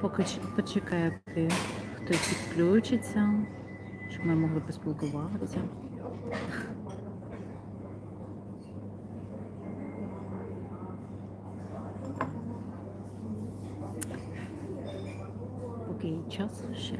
Поки почекає, поки хтось підключиться, щоб ми могли поспілкуватися. Поки час ще.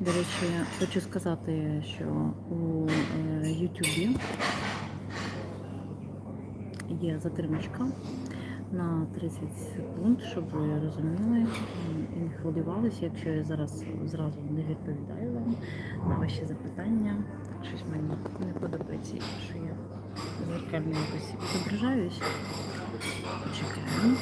До речі, хочу сказати, що у е, Ютубі є затримочка на 30 секунд, щоб ви розуміли і не хвилювалися, якщо я зараз зразу не відповідаю вам на ваші запитання. Щось мені не подобається, що я зеркально якось відображаюсь. Почекаємо.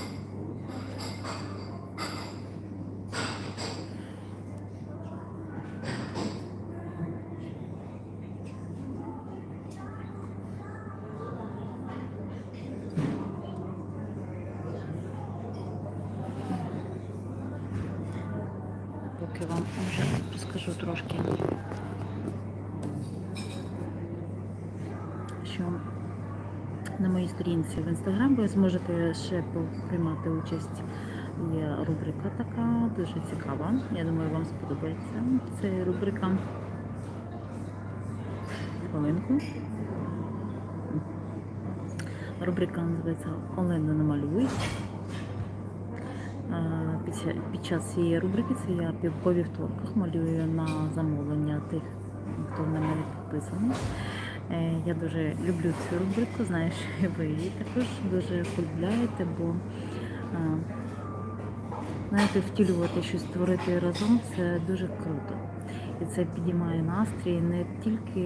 Поки вам вже розкажу трошки, що на моїй сторінці в інстаграм ви зможете ще приймати участь. Є рубрика така, дуже цікава. Я думаю, вам сподобається. Це рубрика хвилинку. Рубрика називається Олена намалюй. Під, час цієї рубрики це я по вівторках малюю на замовлення тих, хто на мене підписаний. Е, Я дуже люблю цю рубрику, знаю, що ви її також дуже полюбляєте, бо знаєте, втілювати щось створити разом це дуже круто. І це підіймає настрій не тільки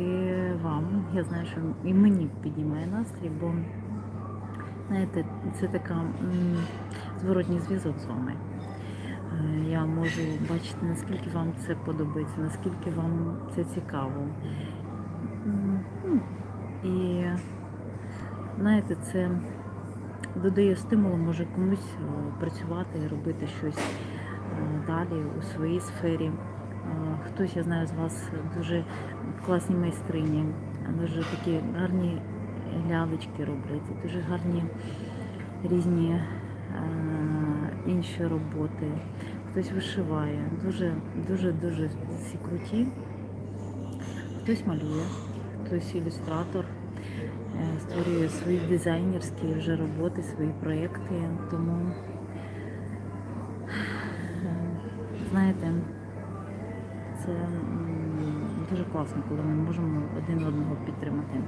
вам. Я знаю, що і мені підіймає настрій, бо знаєте, це така зворотній зв'язок з вами. Е, Я можу бачити, наскільки вам це подобається, наскільки вам це цікаво. І знаєте, це додає стимулу, може комусь е, працювати і робити щось е, далі у своїй сфері. Е, Хтось, я знаю, з вас дуже класні майстрині, дуже такі гарні лялечки роблять, дуже гарні різні інші роботи. Хтось вишиває, дуже, дуже, дуже всі круті. Хтось малює, хтось ілюстратор, е, створює свої дизайнерські вже роботи, свої проєкти. Тому, е, знаєте, це дуже класно, коли ми можемо один одного підтримати.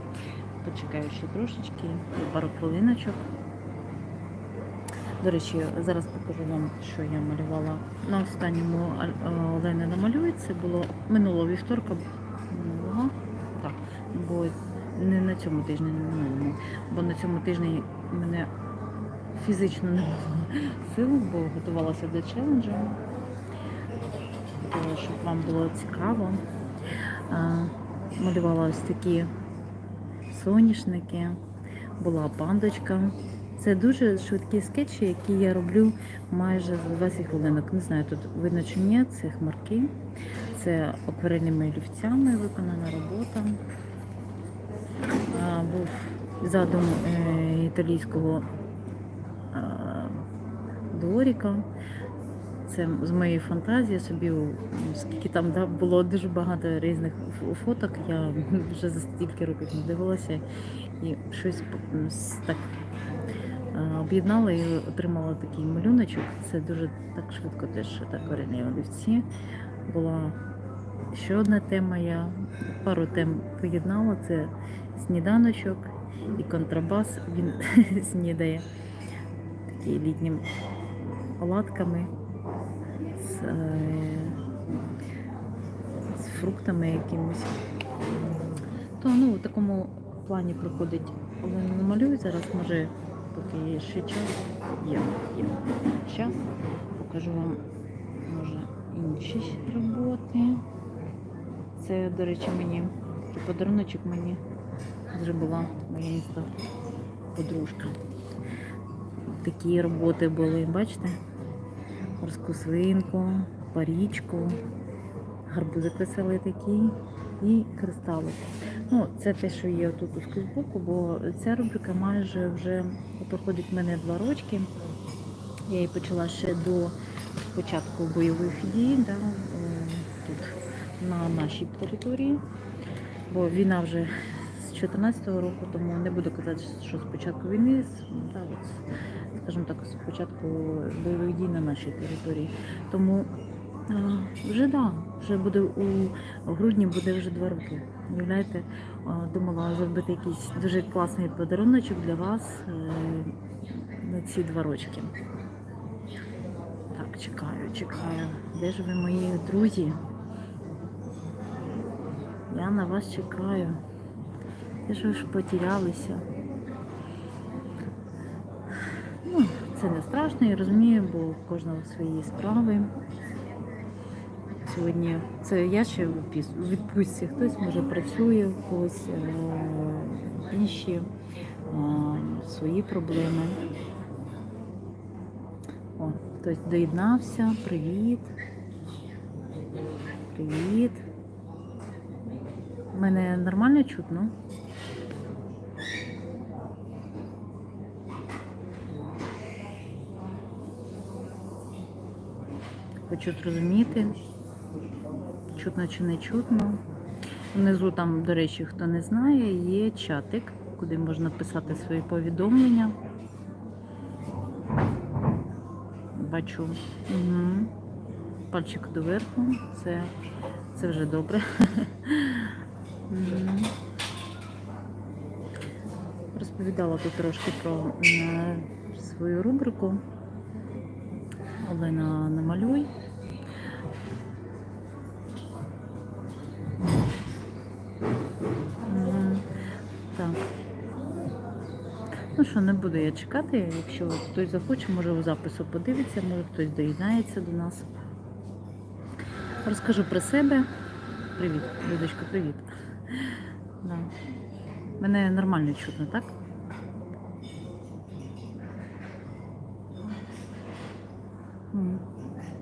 Почекаю ще трошечки, пару хвилиночок. До речі, зараз покажу вам, що я малювала на останньому е, Олени намалює. Це було минулого вівторка. Не на цьому тижні, не на минулому. Бо на цьому тижні мене фізично не було сил, бо готувалася до челенджу. Хотіла, щоб вам було цікаво. Малювала ось такі соняшники, була пандочка. Це дуже швидкі скетчі, які я роблю майже за 20 хвилинок. Не знаю, тут видно чи ні, це хмарки, це акварельними олівцями виконана робота. Був задум е, італійського дворіка. Це з моєї фантазії собі, скільки там да, було дуже багато різних фоток, я вже за стільки років не дивилася і щось так об'єднала і отримала такий малюночок. Це дуже так швидко теж так корінні олівці. Була ще одна тема, я пару тем поєднала. Це сніданочок і контрабас. Він снідає такі літніми оладками з, е, з фруктами якимось. То ну, в такому плані проходить Олена намалює зараз, може, поки є ще час. Є, є час. Покажу вам, може, інші роботи. Це, до речі, мені подаруночок мені зробила моя інста подружка. Такі роботи були, бачите? Морську свинку, парічку, гарбузик веселий такий і кристалик. Ну, це те, що є тут у скріпбуку, бо ця рубрика майже вже проходить в мене два рочки. Я її почала ще до початку бойових дій да, е, тут на нашій території, бо війна вже 2014 року, тому не буду казати, що з початку війни, да, от, скажімо так, з початку бойових дій на нашій території. Тому е, вже да, вже буде у грудні буде вже два роки. Уявляєте, Е, думала зробити якийсь дуже класний подаруночок для вас е, на ці два рочки. Так, чекаю, чекаю. Де ж ви мої друзі? Я на вас чекаю. Де ж ж потерялися? Ну, це не страшно, я розумію, бо у кожного свої справи. Сьогодні це я ще в відпустці. Хтось може працює, у когось е, інші е, свої проблеми. О, хтось доєднався. Привіт. Привіт. Мене нормально чутно? Хочу зрозуміти, чутно чи не чутно. Внизу там, до речі, хто не знає, є чатик, куди можна писати свої повідомлення. Бачу. Угу. Пальчик доверху. Це, це вже добре. Розповідала тут трошки про е, свою рубрику. Олена намалюй. Так. Ну що, не буду я чекати. Якщо хтось захоче, може у запису подивиться, може хтось доєднається до нас. Розкажу про себе. Привіт, Людочка, привіт. Да. Мене нормально чутно, так?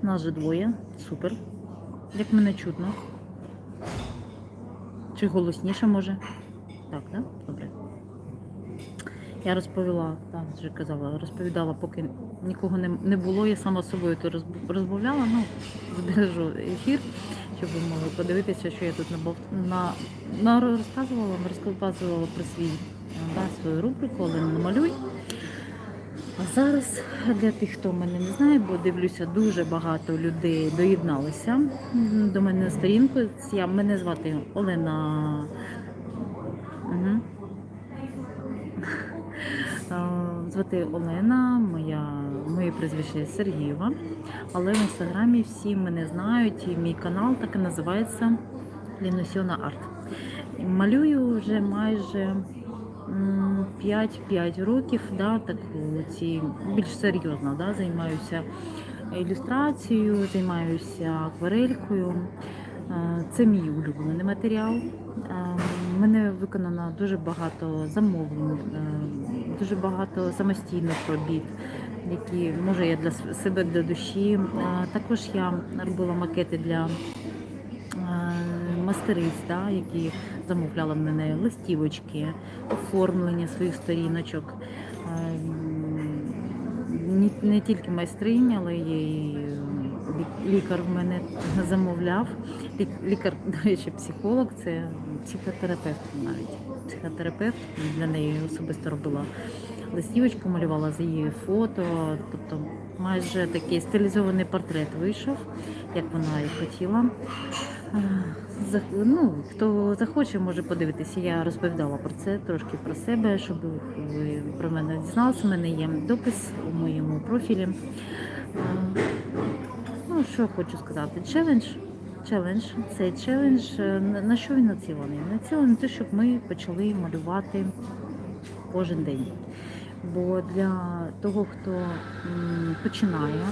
Нас же двоє. Супер. Як мене чутно? Чи голосніше може? Так, так? Добре. Я розповіла, так, вже казала, розповідала, поки нікого не, було, я сама з собою то розмовляла, ну, збережу ефір, щоб ви могли подивитися, що я тут набав, на, на, розказувала, розказувала про свій, е, да, свою рубрику, але намалюй. А зараз для тих, хто мене не знає, бо дивлюся, дуже багато людей доєдналися до мене на сторінку. Я, мене звати Олена. Угу. Звати Олена, моя, моє прізвище Сергієва, але в інстаграмі всі мене знають, і мій канал так і називається Лінусіона Арт. Малюю вже майже 5-5 років, да, так, ці, більш серйозно да, займаюся ілюстрацією, займаюся акварелькою. Е, Це мій улюблений матеріал. Е, в мене виконано дуже багато замовлень, е, дуже багато самостійних робіт, які може я для себе для душі. Е, Також я робила макети для е, мастериць, да, які замовляли в мене листівочки, оформлення своїх сторіночок. Е, Не тільки майстриня, але лі- лікар в мене замовляв. Лікар, до речі, психолог, це психотерапевт навіть. Психотерапевт для неї особисто робила листівочку, малювала з її фото. Тобто майже такий стилізований портрет вийшов, як вона і хотіла. Ну, хто захоче, може подивитися. Я розповідала про це трошки про себе, щоб ви про мене дізналися. У мене є допис у моєму профілі. Ну, що хочу сказати, челендж. Челендж, цей челендж, е, на що він націлений? Націлений на те, щоб ми почали малювати кожен день. Бо для того, хто починає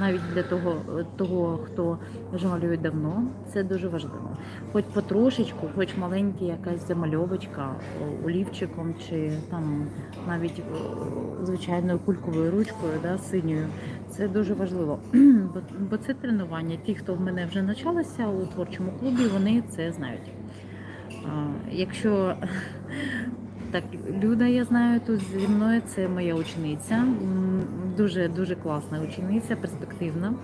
навіть для того, того, хто вже малює давно, це дуже важливо. Хоч потрошечку, хоч маленька якась замальовочка олівчиком, чи там навіть звичайною кульковою ручкою, да, синьою, це дуже важливо. Бо, це тренування. Ті, хто в мене вже навчалися у творчому клубі, вони це знають. Якщо так, Люда, я знаю тут зі мною, це моя учениця. Дуже дуже класна учениця, перспективна.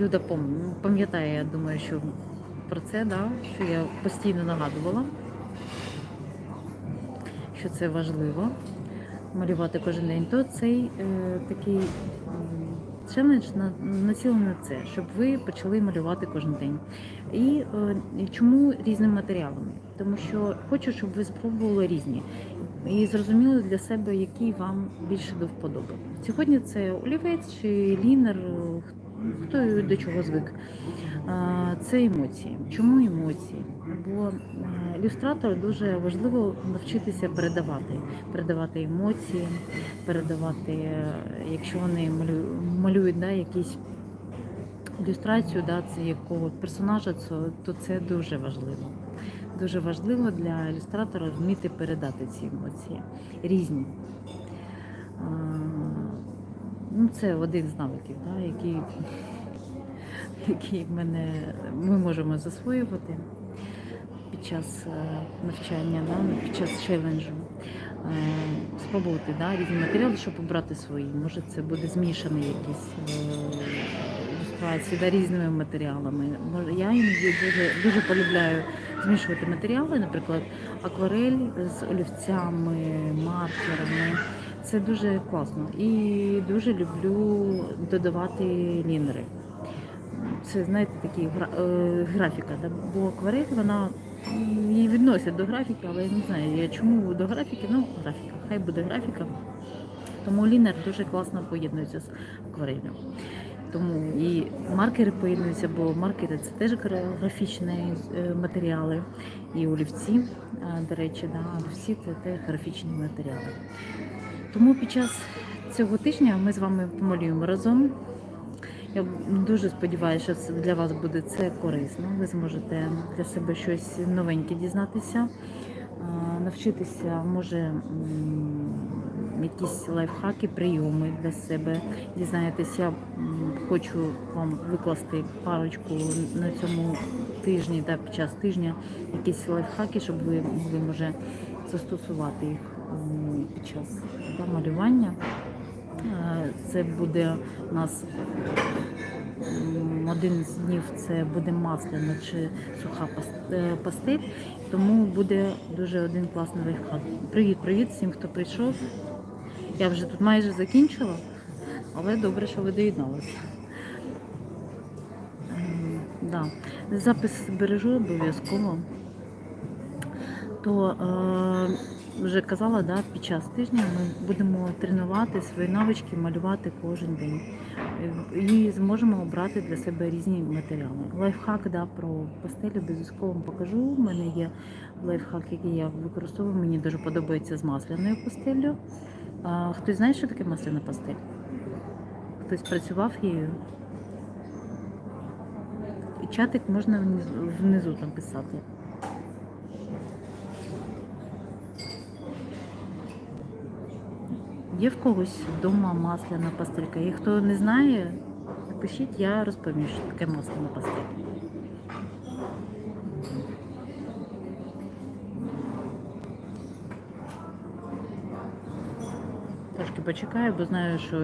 Люда пам'ятає, я думаю, що про це, да, що я постійно нагадувала, що це важливо малювати кожен день, то цей е, такий челендж на, націлений на це, щоб ви почали малювати кожен день. І, е, чому різними матеріалами? Тому що хочу, щоб ви спробували різні і зрозуміли для себе, який вам більше до вподоби. Сьогодні це олівець чи лінер, хто до чого звик. Це емоції. Чому емоції? Бо ілюстратору дуже важливо навчитися передавати, передавати емоції, передавати, якщо вони малю- малюють да, якісь ілюстрацію, да, це якого персонажа, то це дуже важливо. Дуже важливо для ілюстратора вміти передати ці емоції різні. Ну, це один з навиків, да, який, який мене ми можемо засвоювати під час е, навчання, да, під час челенджу. Спробувати да, різні матеріали, щоб обрати свої. Може, це буде змішані якісь е, ілюстрації да, різними матеріалами. Я іноді дуже, дуже полюбляю змішувати матеріали, наприклад, акварель з олівцями, маркерами. Це дуже класно. І дуже люблю додавати лінери. Це, знаєте, такі е, графіка, бо акварель, вона її відносять до графіки, але я не знаю, я чому до графіки, ну графіка, хай буде графіка. Тому лінер дуже класно поєднується з акварелью. Тому і маркери поєднуються, бо маркери це теж графічні е, матеріали, і олівці, е, до речі, да, олівці це теж графічні матеріали. Тому під час цього тижня ми з вами помалюємо разом. Я дуже сподіваюся, що це для вас буде це корисно. Ви зможете для себе щось новеньке дізнатися, навчитися, може, якісь лайфхаки, прийоми для себе. Дізнаєтеся, м, хочу вам викласти парочку на цьому тижні та під час тижня якісь лайфхаки, щоб ви могли може застосувати їх під час малювання. Е, Це буде у нас один з днів це буде масляна чи суха пас- е, тому буде дуже один класний лайфхак. Привіт, привіт всім, хто прийшов. Я вже тут майже закінчила, але добре, що ви доєдналися. Да. Запис бережу обов'язково. То е, вже казала, да, під час тижня ми будемо тренувати свої навички, малювати кожен день. Е, І зможемо обрати для себе різні матеріали. Лайфхак да, про пастелі обов'язково покажу. У мене є лайфхак, який я використовую. Мені дуже подобається з масляною пастеллю. А, хтось знає, що таке масляна пастель? Хтось працював її? Чатик можна внизу, внизу там писати. Є в когось вдома масляна пастелька. І хто не знає, напишіть, я розповім, що таке масляна пастель. Трошки почекаю, бо знаю, що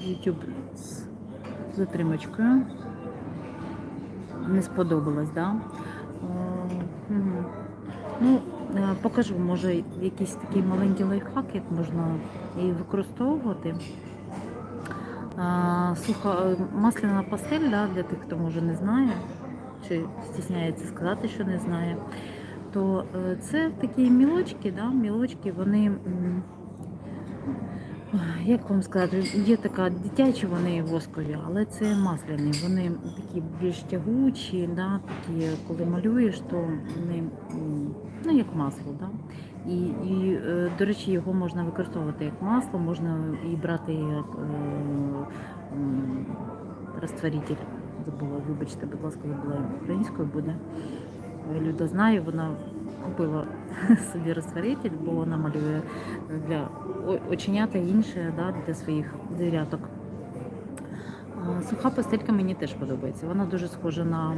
YouTube з затримочкою не сподобалось, да? Ну, е, покажу, може, якийсь такий маленький лайфхак, як можна її використовувати. Суха масляна пастель, да, для тих, хто може не знає, чи стісняється сказати, що не знає, то е, це такі мілочки, да, мілочки, вони Як вам сказати, є така дитячі, вони воскові, але це масляні. Вони такі більш тягучі, да, такі, коли малюєш, то вони ну, як масло. Да? І, і, е, до речі, його можна використовувати як масло, можна і брати як е, м, розтворитель. Забула, вибачте, будь ласка, забула українською буде. Люда знає, вона купила собі розтворитель, бо вона малює для оченята інше да, для своїх звіряток. Суха пастелька мені теж подобається. Вона дуже схожа на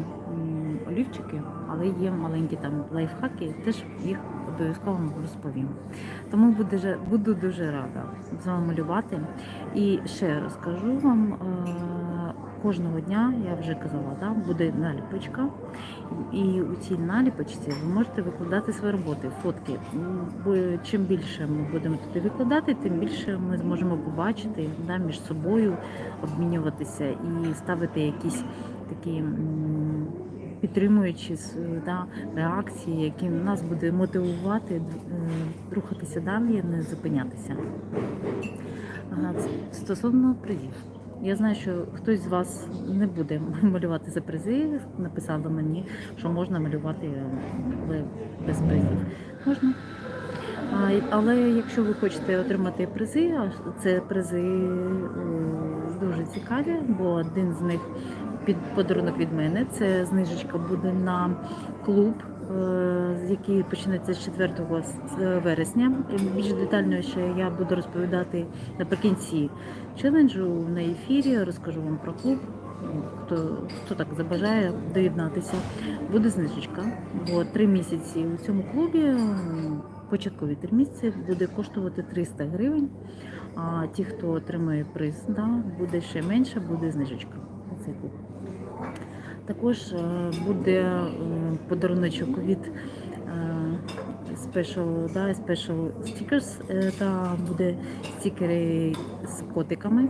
олівчики, але є маленькі там лайфхаки, теж їх обов'язково розповім. Тому буду, буду дуже рада з вами малювати. І ще розкажу вам. е, Кожного дня, я вже казала, да, буде наліпочка. І у цій наліпочці ви можете викладати свої роботи, фотки. Бо чим більше ми будемо туди викладати, тим більше ми зможемо побачити да, між собою, обмінюватися і ставити якісь такі підтримуючі да, реакції, які нас буде мотивувати е, рухатися далі, не зупинятися. Стосовно призів. Я знаю, що хтось з вас не буде малювати за призи. Написали мені, що можна малювати е, без призів. Можна. Але якщо ви хочете отримати призи, а це призи е, дуже цікаві, бо один з них під подарунок від мене це знижечка буде на клуб, е, який почнеться з 4 вересня. Більш детально ще я буду розповідати наприкінці челенджу на ефірі. Розкажу вам про клуб. Хто, хто так забажає доєднатися, буде знижечка. Бо три місяці у цьому клубі початкові три місяці буде коштувати 300 гривень. А ті, хто отримує приз, да, буде ще менше, буде знижечка цей клуб. Також е, буде е, подаруночок від е, Special, да, Special Stickers, та буде стікери з котиками.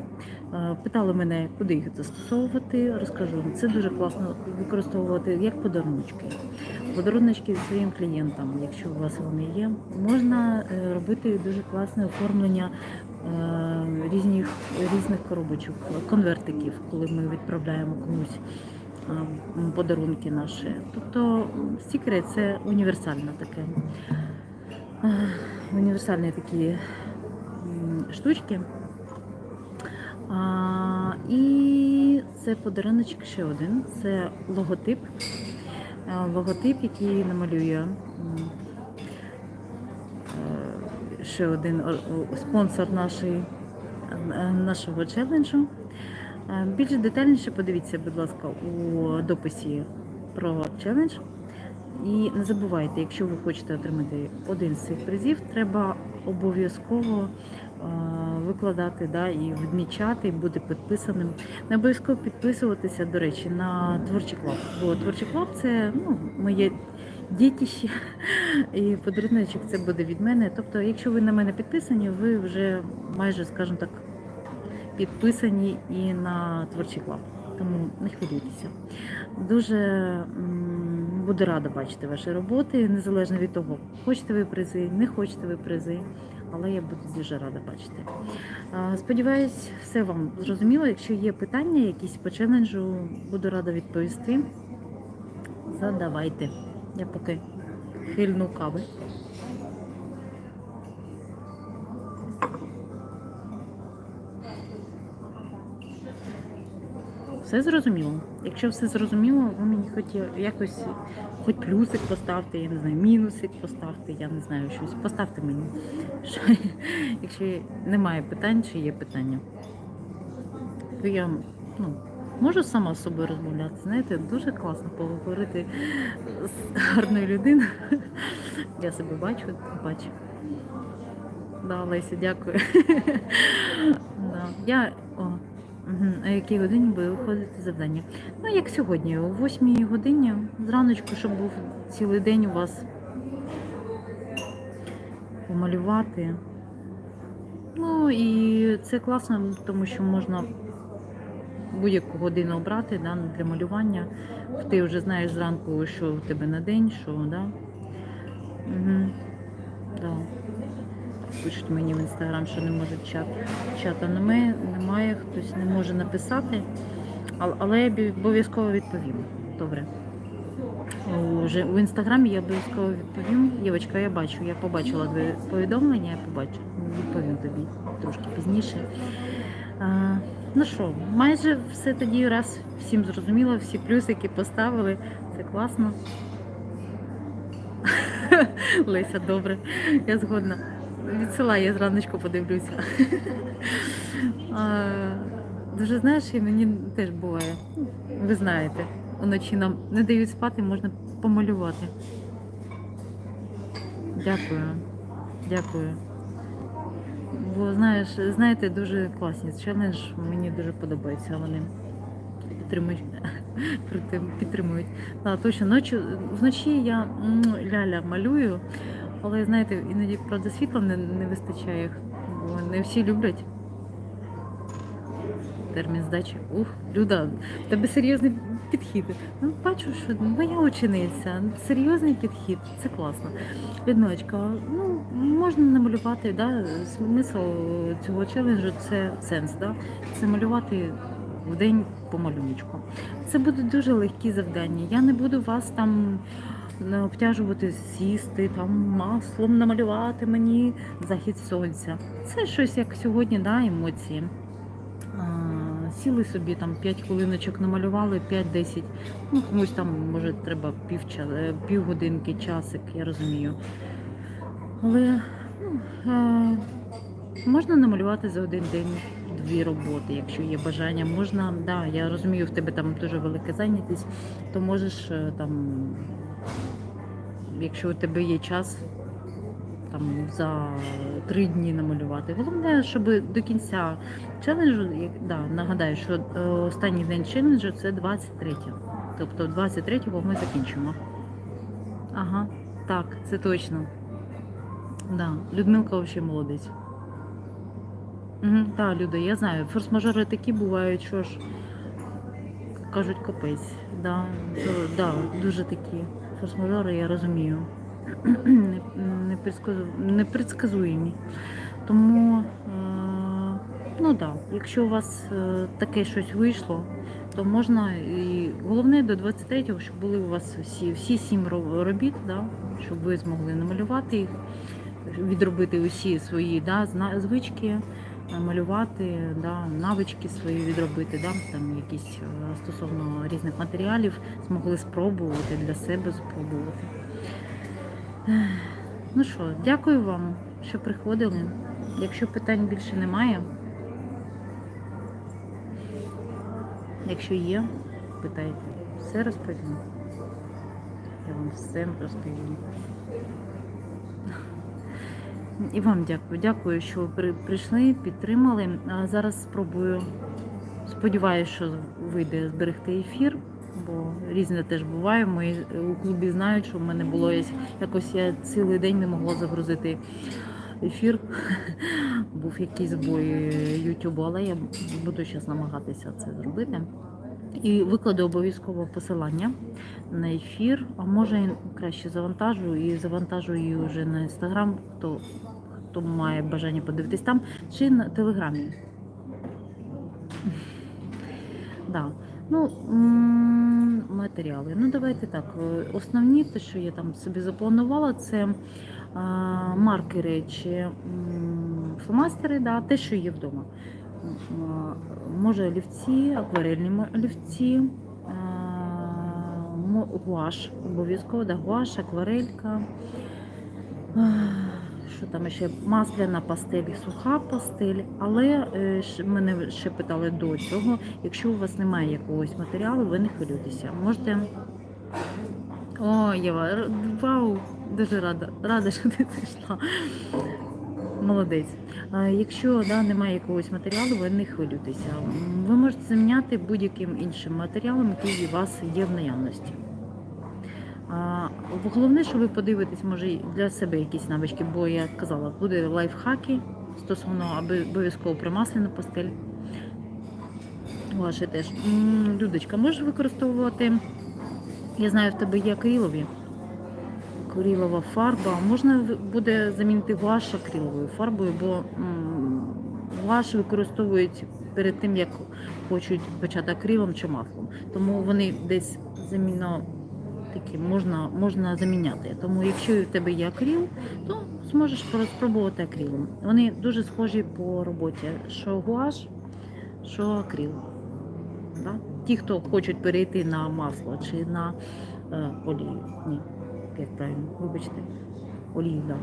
Питали мене, куди їх застосовувати. Розкажу. Це дуже класно використовувати як подаруночки. Подаруночки своїм клієнтам, якщо у вас вони є. Можна робити дуже класне оформлення різних, різних коробочок, конвертиків, коли ми відправляємо комусь подарунки наші. Тобто стікери це універсальне таке. Універсальні такі штучки. А, і це подарунок ще один. Це логотип. Е, Логотип, який намалює е, ще один спонсор нашої, е, нашого челенджу. Е, Більш детальніше подивіться, будь ласка, у дописі про челендж. І не забувайте, якщо ви хочете отримати один з цих призів, треба обов'язково е, викладати да, і відмічати, і бути підписаним. Не обов'язково підписуватися, до речі, на творчий клуб. Бо творчий клуб це ну, моє дітище, і подаруночок це буде від мене. Тобто, якщо ви на мене підписані, ви вже майже, скажімо так, підписані і на творчий клуб. Тому не хвилюйтеся. Дуже буду рада бачити ваші роботи, незалежно від того, хочете ви призи, не хочете ви призи, але я буду дуже рада бачити. Сподіваюсь, все вам зрозуміло. Якщо є питання якісь по челенджу, буду рада відповісти. Задавайте. Я поки хильну кави. Все зрозуміло. Якщо все зрозуміло, ви мені хоч якось хоч плюсик поставте, я не знаю, мінусик поставте, я не знаю щось. Поставте мені. Що, якщо немає питань, чи є питання, то я ну, можу сама з собою розмовляти. Знаєте, дуже класно поговорити з гарною людиною. Я себе бачу, бачу. Да, Леся, дякую. да. Я. О, А якій годині буде виходити завдання? Ну, як сьогодні, о 8 годині, зраночку, щоб був цілий день у вас помалювати. Ну і це класно, тому що можна будь-яку годину обрати да, для малювання. Ти вже знаєш зранку, що у тебе на день, що, да? Угу. Да. Пишуть мені в інстаграм, що не можуть чат. Чата немає, немає, хтось не може написати, але, я обов'язково відповім. Добре. Уже в інстаграмі я обов'язково відповім. Євочка, я бачу, я побачила твоє повідомлення, я побачу. Відповім тобі трошки пізніше. А, ну що, майже все тоді раз всім зрозуміло, всі плюсики поставили. Це класно. Леся, добре, я згодна. Відсилай, я зраночку подивлюся. Дуже знаєш, і мені теж буває. Ви знаєте, уночі нам не дають спати, можна помалювати. Дякую. Дякую. Бо знаєш, знаєте, дуже класні челендж, мені дуже подобаються вони. Підтримують. Підтримують. Да, точно, ночі, вночі я ляля малюю, але знаєте, іноді правда світла не, не вистачає, бо не всі люблять. Термін здачі. Ух, Люда, в тебе серйозний підхід. Ну, бачу, що моя учениця, серйозний підхід, це класно. Людмилочка, ну можна намалювати, да? смисл цього челенджу це сенс, да? це малювати в день по малюночку. Це будуть дуже легкі завдання. Я не буду вас там обтяжувати, сісти, там маслом намалювати мені захід сонця. Це щось як сьогодні, да, емоції. А, Сіли собі там 5 хвилиночок намалювали, 5-10. Ну, комусь там, може, треба півча, е, півгодинки, часик, я розумію. Але ну, е, можна намалювати за один день дві роботи, якщо є бажання. Можна, да, я розумію, в тебе там дуже велика зайнятість, то можеш е, там, якщо у тебе є час, там за три дні намалювати. Головне, щоб до кінця челенджу, да, нагадаю, що е, останній день челенджу це 23. Тобто 23-го ми закінчимо. Ага, так, це точно. Да, Людмилка взагалі молодець. Угу, так, Люда, я знаю. Форс-мажори такі бувають, що ж кажуть капець. Да, да, дуже такі. Форс-мажори, я розумію. Не- непредсказу- Непредсказуємі. Тому, е, ну так, да, якщо у вас е, таке щось вийшло, то можна і головне до 23-го, щоб були у вас всі, всі сім ро- робіт, да, щоб ви змогли намалювати їх, відробити усі свої да, звички, малювати, да, навички свої відробити, да, там якісь е, стосовно різних матеріалів, змогли спробувати для себе спробувати. Ну що, дякую вам, що приходили. Якщо питань більше немає, якщо є, питайте. Все розповім. Я вам все розповім. І вам дякую. Дякую, що при- прийшли, підтримали. А зараз спробую. Сподіваюся, що вийде зберегти ефір, бо різне теж буває. Мої у клубі знають, що в мене було якось- я цілий день не могла загрузити ефір. Був якийсь збой Ютубу, але я буду зараз намагатися це зробити. І викладу обов'язково посилання на ефір, а може краще завантажу і завантажу її вже на інстаграм, хто, хто має бажання подивитись там, чи на телеграмі. Да. Ну, матеріали. Ну, давайте так. Основні, те, що я там собі запланувала, це маркери чи фломастери, да, те, що є вдома. Може олівці, акварельні олівці, гуаш, обов'язково, да, гуаш, акварелька. Що там ще? Масляна пастель, суха пастель. Але е, мене ще питали до цього, якщо у вас немає якогось матеріалу, ви не хвилюйтеся. Можете. О, Єва, вау, дуже рада, рада, що ти зайшла. Молодець. Якщо да, немає якогось матеріалу, ви не хвилюйтеся. Ви можете заміняти будь-яким іншим матеріалом, який у вас є в наявності. Головне, що ви подивитесь, може, для себе якісь навички, бо я казала, буде лайфхаки стосовно аби обов'язково примасляну пастель. Ваші теж. Людочка, можеш використовувати, я знаю, в тебе є акрилові. Акрилова фарба. Можна буде замінити гуаш акриловою фарбою, бо гуаш використовують перед тим, як хочуть почати акрилом чи маслом. Тому вони десь заміно такі можна, можна заміняти. Тому якщо у тебе є акрил, то зможеш про- спробувати акрилом. Вони дуже схожі по роботі. Що гуаш, що акрил. Да? Ті, хто хочуть перейти на масло чи на е, олію. Ні, як правильно, вибачте, олію, да.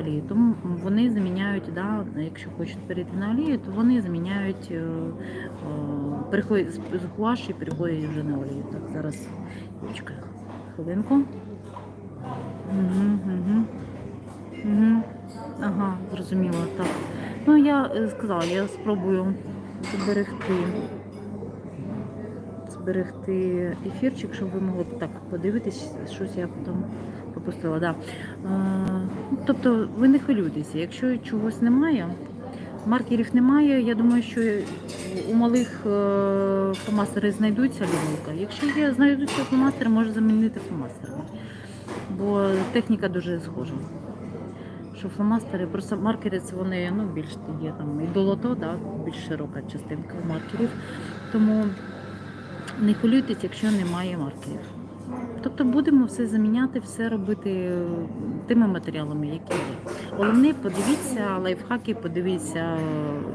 олію. Тому вони заміняють, да, якщо хочуть перейти на олію, то вони заміняють, е, е, переходять з гуаші, переходять вже на олію. Так, зараз Юлечка, хвилинку. Угу, угу. Угу. Ага, зрозуміло, так. Ну, я е, сказала, я спробую зберегти зберегти ефірчик, щоб ви могли так подивитись, щось я там пропустила. Да. Е, тобто ви не хвилюйтеся, якщо чогось немає, маркерів немає, я думаю, що у малих е, фломастери знайдуться лінійка. Якщо є, знайдуться фломастери, може замінити фломастерами. Бо техніка дуже схожа. Що фломастери, просто маркери це вони ну, більш є там і долото, да, більш широка частинка маркерів. Тому не хвилюйтесь, якщо немає маркерів. Тобто будемо все заміняти, все робити е, тими матеріалами, які є. Головне, подивіться лайфхаки, подивіться,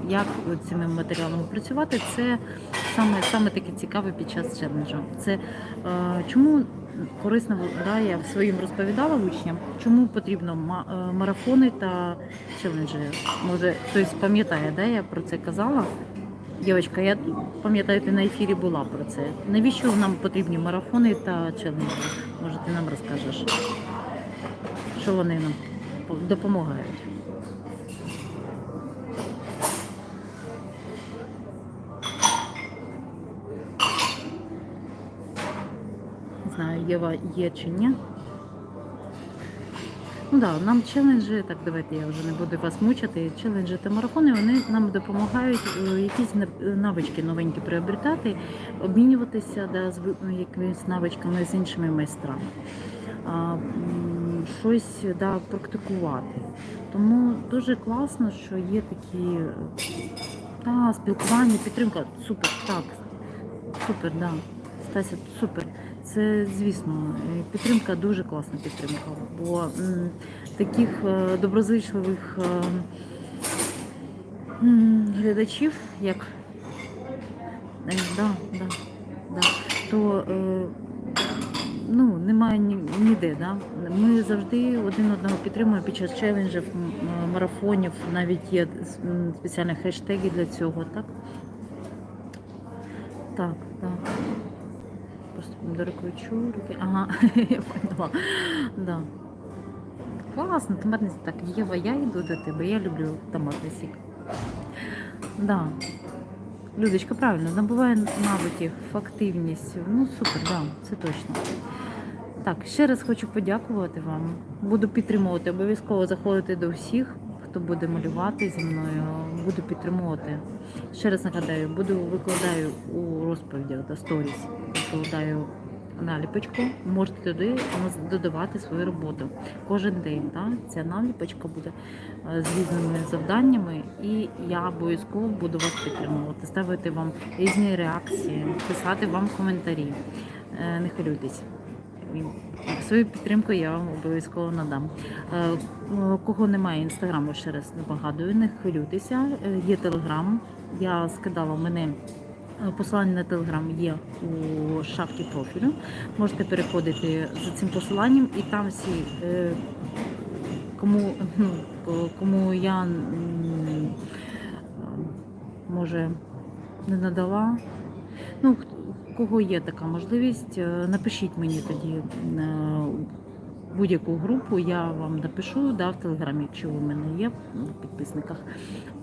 як цими матеріалами працювати. Це саме, саме таке цікаве під час челенджу. Це е, чому корисно да, я своїм розповідала учням, чому потрібно е, марафони та челенджі. Може, хтось пам'ятає, да, я про це казала. Дівчатка, я пам'ятаю, ти на ефірі була про це. Навіщо нам потрібні марафони та челенджі? Може, ти нам розкажеш, що вони нам допомагають? Знаю, Єва є чи ні. Ну да, нам челенджі, так давайте я вже не буду вас мучити. Челенджі та марафони вони нам допомагають е, якісь навички новенькі приобретати, обмінюватися да, з якимись навичками з іншими майстрами, а, щось да, практикувати. Тому дуже класно, що є такі та, спілкування, підтримка. Супер, так, супер, да. Стася, супер. Це, звісно, е, підтримка дуже класна підтримка, бо таких е, доброзичливих е, глядачів, як да, да, да, то ну, немає ніде. Да? Ми завжди один одного підтримуємо під час челенджів, марафонів, навіть є спеціальні хештеги для цього, так? Так, так. Просто помідорикою чурки. Ага, я поняла. Да. Класно, томатний сік. Так, Єва, я йду до тебе, я люблю томатний сік. Да. Людочка, правильно, набуває навиків, активність. Ну, супер, да, це точно. Так, ще раз хочу подякувати вам. Буду підтримувати, обов'язково заходити до всіх, хто буде малювати зі мною. Буду підтримувати. Ще раз нагадаю, буду викладаю у розповідях до сторіс. Викладаю наліпочку. Можете туди додавати свою роботу кожен день. Так? Ця наліпочка буде е, з різними завданнями, і я обов'язково буду вас підтримувати, ставити вам різні реакції, писати вам коментарі. Е, Не хвилюйтесь. Свою підтримку я вам обов'язково надам. Е, Кого немає інстаграму, ще раз не нагадую, не хвилюйтеся. Є телеграм. Я скидала мене. Е, Посилання на телеграм є у шапці профілю. Можете переходити за цим посиланням, і там всі, е, кому, ну, кому я може не надала. Ну, кого є така можливість, е, напишіть мені тоді будь-яку групу, я вам напишу да, в телеграмі, якщо ви в мене є в підписниках,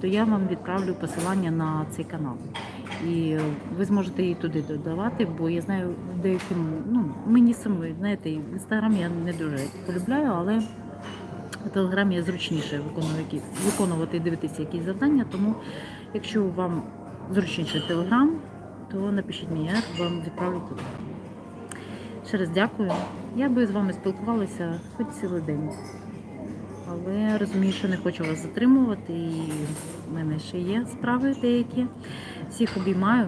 то я вам відправлю посилання на цей канал. І ви зможете її туди додавати, бо я знаю деяким, ну мені самі, знаєте, інстаграм я не дуже полюбляю, але в телеграмі є зручніше виконувати і дивитися якісь завдання. Тому якщо вам зручніше телеграм, то напишіть мені, я вам відправлю туди. Ще раз дякую. Я би з вами спілкувалася хоч цілий день. Але розумію, що не хочу вас затримувати, і в мене ще є справи деякі. Всіх обіймаю.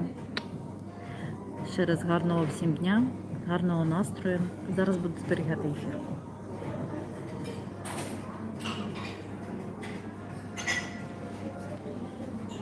Ще раз гарного всім дня, гарного настрою. Зараз буду зберігати ефір.